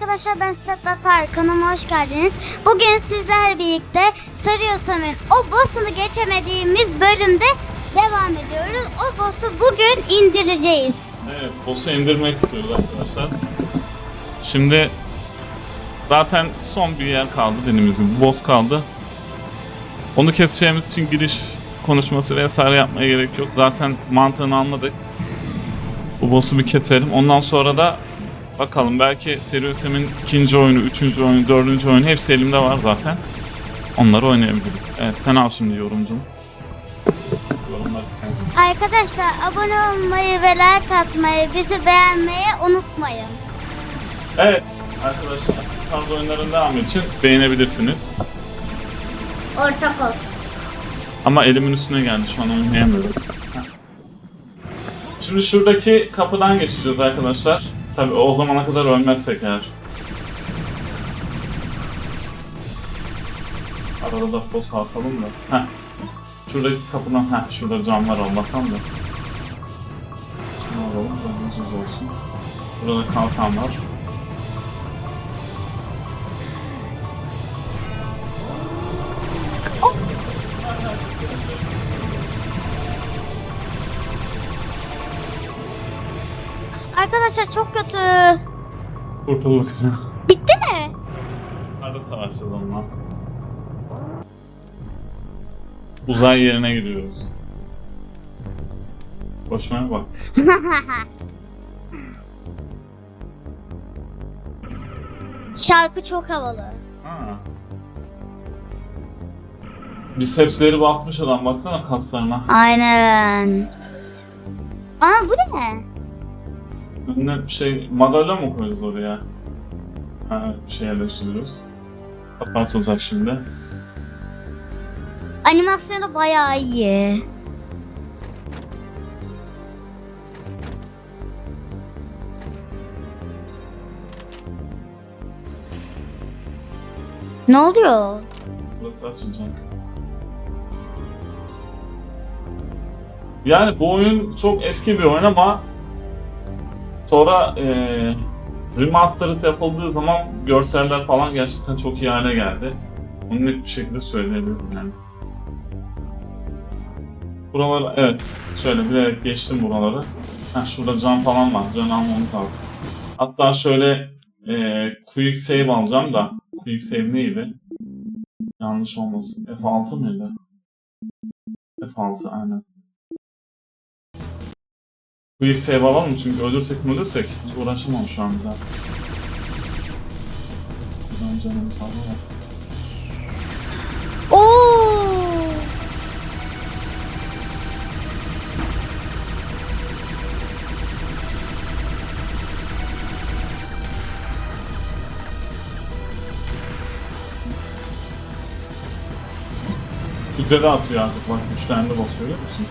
arkadaşlar ben Step Bakar kanalıma hoş geldiniz. Bugün sizlerle birlikte Sarıyorsam'ın o boss'unu geçemediğimiz bölümde devam ediyoruz. O boss'u bugün indireceğiz. Evet, boss'u indirmek istiyoruz arkadaşlar. Şimdi zaten son bir yer kaldı dediğimiz gibi. Boss kaldı. Onu keseceğimiz için giriş konuşması vesaire yapmaya gerek yok. Zaten mantığını anladık. Bu boss'u bir keselim. Ondan sonra da bakalım belki Seriusem'in ikinci oyunu, üçüncü oyunu, dördüncü oyunu hepsi elimde var zaten. Onları oynayabiliriz. Evet sen al şimdi. Yorumları sen. Arkadaşlar abone olmayı ve like atmayı, bizi beğenmeyi unutmayın. Evet arkadaşlar tarz oyunların devamı için beğenebilirsiniz. Ortak olsun. Ama elimin üstüne geldi şu an oynayamıyorum. Heh. Şimdi şuradaki kapıdan geçeceğiz arkadaşlar. Tabi o zamana kadar ölmezsek eğer. Arada da boss kalkalım da. Heh. Şuradaki kapıdan, heh şurada cam var Allah'tan da. Şunu alalım, ucuz olsun. Burada kalkan var. Arkadaşlar çok kötü. Kurtulduk. Bitti mi? Arada savaşacağız onunla. Uzay yerine gidiyoruz. Koşmaya bak. Şarkı çok havalı. Ha. Bisepsleri bakmış adam baksana kaslarına. Aynen. Aa bu ne? Önüne şey madalya mı koyuyoruz oraya? Ha şey yerleştiriyoruz. Kapı açılacak şimdi. Animasyonu bayağı iyi. Ne oluyor? Burası açılacak. Yani bu oyun çok eski bir oyun ama sonra eee remastered yapıldığı zaman görseller falan gerçekten çok iyi hale geldi. Onu net bir şekilde söyleyebilirim yani. Buraları evet şöyle bilerek geçtim buraları. Ha şurada can falan var. Can almamız lazım. Hatta şöyle eee quick save alacağım da quick save neydi? Yanlış olmasın. F6 mıydı? F6 aynen. Quick save alalım çünkü ölürsek mi ölürsek hiç uğraşamam şu an bir daha. Buradan canımı sağlamam. Oo! Üzeri atıyor artık bak güçlendi görüyor musun?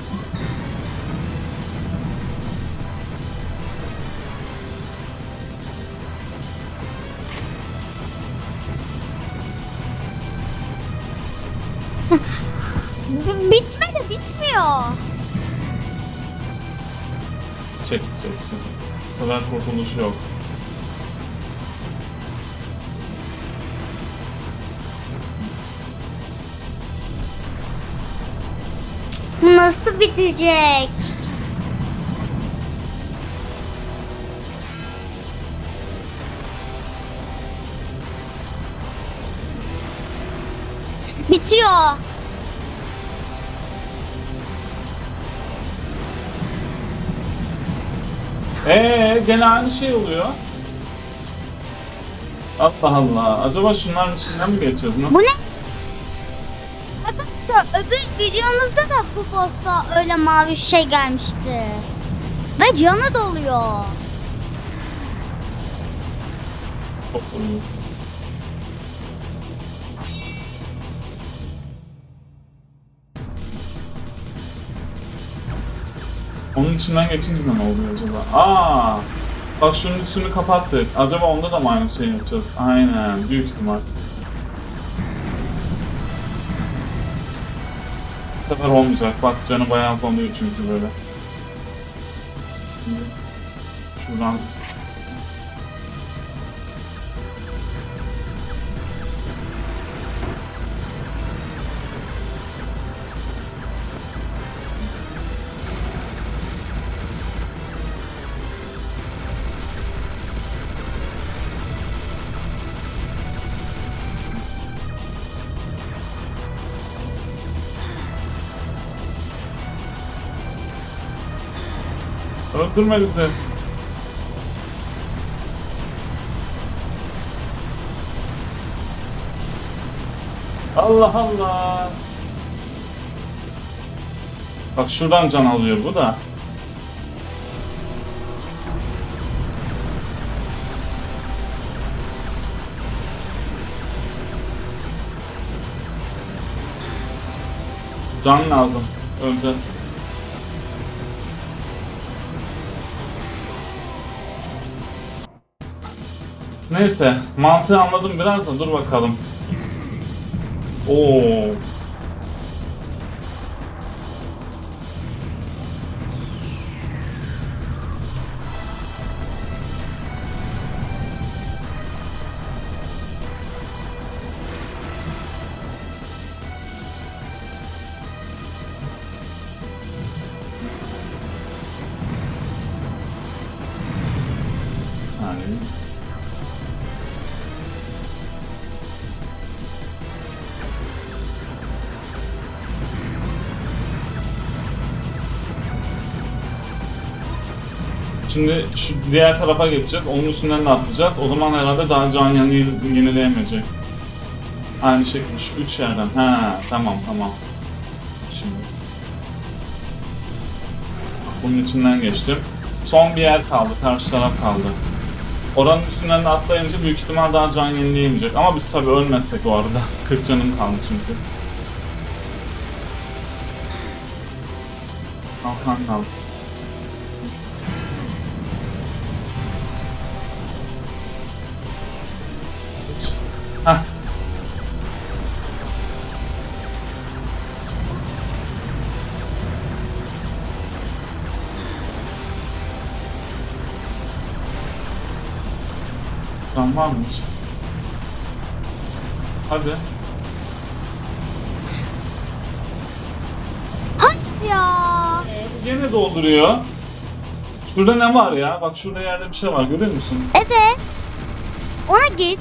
Bitmiyor. Çek çek çek. Bu sefer kurtuluş yok. Nasıl bitecek? Bitiyor. Eee gene aynı şey oluyor. Allah Allah. Acaba şunların içinden mi geçeceğiz? Nasıl? Bu ne? Arkadaşlar öbür videomuzda da bu posta öyle mavi şey gelmişti. Ve canı doluyor. Onun içinden geçince ne oluyor acaba? Aa! Bak şunun üstünü kapattık. Acaba onda da mı aynı şey yapacağız? Aynen. Büyük ihtimal. Bu sefer olmayacak. Bak canı bayağı azalıyor çünkü böyle. Şuradan Öldürme bizi. Allah Allah. Bak şuradan can alıyor bu da. Can lazım. Öleceğiz. Neyse, mantığı anladım biraz da dur bakalım. Oo. Şimdi şu diğer tarafa geçeceğiz. Onun üstünden de atlayacağız. O zaman herhalde daha can yanı yenileyemeyecek. Aynı şekilde şu üç yerden. Ha tamam tamam. Şimdi. Bunun içinden geçtim. Son bir yer kaldı. Karşı taraf kaldı. Oranın üstünden de atlayınca büyük ihtimal daha can yenileyemeyecek. Ama biz tabii ölmezsek o arada. 40 canım kaldı çünkü. Kalkan lazım. Tamam var mı hiç? Hadi. Hadi ya. Gene dolduruyor. Şurada ne var ya? Bak şurada yerde bir şey var görüyor musun? Evet. Ona git.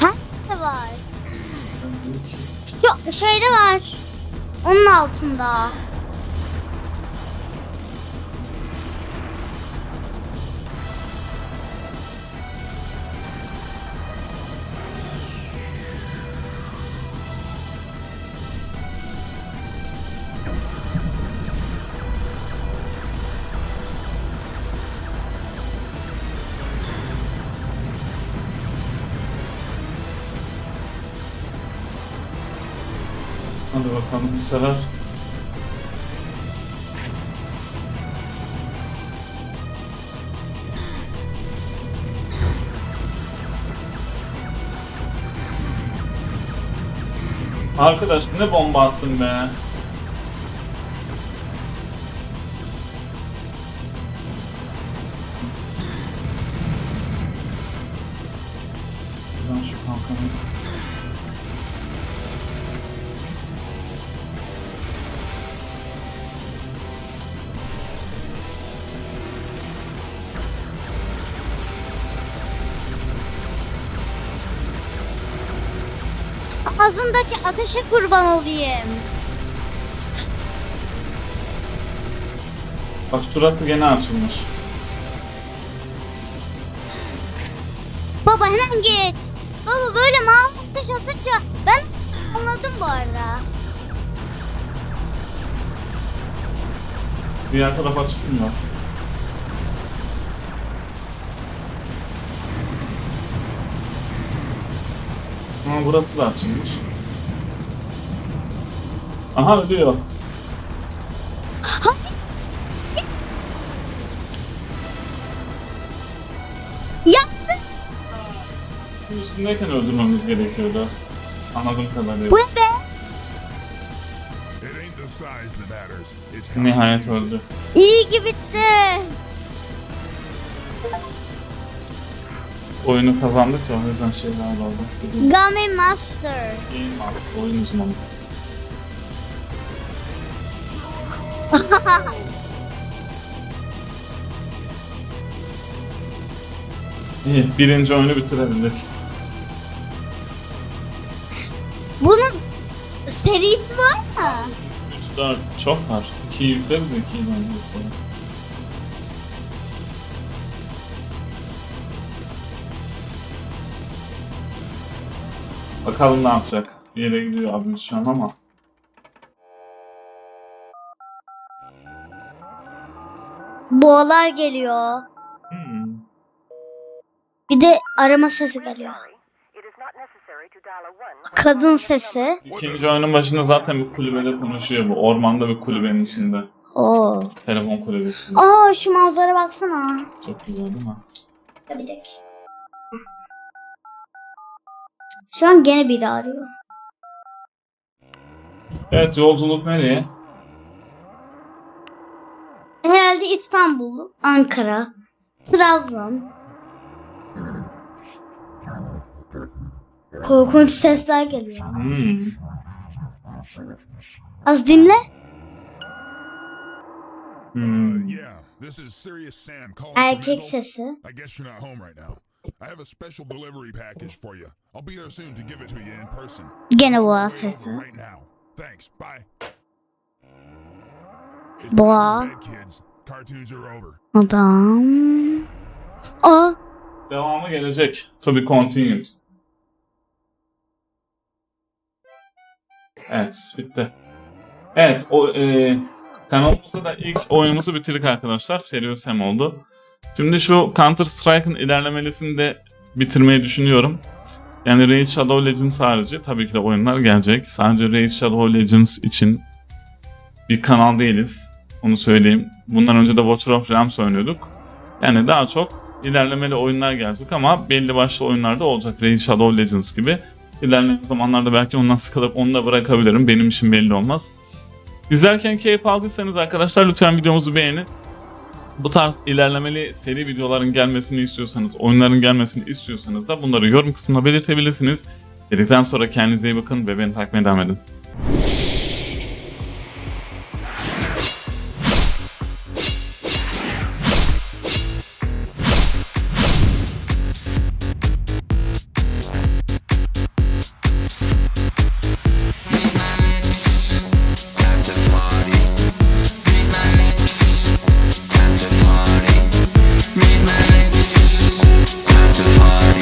Ha? Ne var? Şu şeyde var. Onun altında. Hadi bakalım bu sefer. Arkadaş ne bomba attın be. Ağzındaki ateşe kurban olayım. Bak şurası gene açılmış. Baba hemen git. Baba böyle mavi ateş atınca ben anladım bu arada. Diğer tarafa çıkmıyor. Ama burası da açılmış. Aha ölüyor. Yaptın Üstündeyken öldürmemiz gerekiyordu. Anladığım kadarıyla. bu ne be? It ain't the Oyunu kazandık ya o yüzden şeyler oldu. Gummy Master. Game Master, oyun uzmanı. İyi, birinci oyunu bitirebildik. serisi var mı? 3, 4 çok var. 2'yi yükleriz de 2'yi bence sonra. Bakalım ne yapacak. Bir yere gidiyor abimiz şu an ama. Boğalar geliyor. Hmm. Bir de arama sesi geliyor. Kadın sesi. İkinci oyunun başında zaten bir kulübede konuşuyor bu. Ormanda bir kulübenin içinde. Oo. Telefon kulübesi. Aa şu manzara baksana. Çok güzel değil mi? Bir dakika. Şu an gene biri arıyor. Evet yolculuk nereye? Herhalde İstanbul, Ankara, Trabzon. Korkunç sesler geliyor. Hmm. Az dinle. Hmm. Erkek sesi. I guess you're not home right now. I have a special delivery package for you. I'll be there soon to give it to you in person. Gene boğa sesi. Right now. Thanks. Bye. Boğa. Adam. Aa. Devamı gelecek. To be continued. Evet, bitti. Evet, o e, kanalımızda da ilk oyunumuzu bitirdik arkadaşlar. Serious Sam oldu. Şimdi şu Counter Strike'ın ilerlemelisini de bitirmeyi düşünüyorum. Yani Raid Shadow Legends harici tabii ki de oyunlar gelecek. Sadece Raid Shadow Legends için bir kanal değiliz. Onu söyleyeyim. Bundan önce de Watcher of Realms oynuyorduk. Yani daha çok ilerlemeli oyunlar gelecek ama belli başlı oyunlarda olacak. Raid Shadow Legends gibi. İlerleyen zamanlarda belki ondan sıkılıp onu da bırakabilirim. Benim için belli olmaz. İzlerken keyif aldıysanız arkadaşlar lütfen videomuzu beğenin. Bu tarz ilerlemeli seri videoların gelmesini istiyorsanız, oyunların gelmesini istiyorsanız da bunları yorum kısmına belirtebilirsiniz. Dedikten sonra kendinize iyi bakın ve beni takmaya devam edin.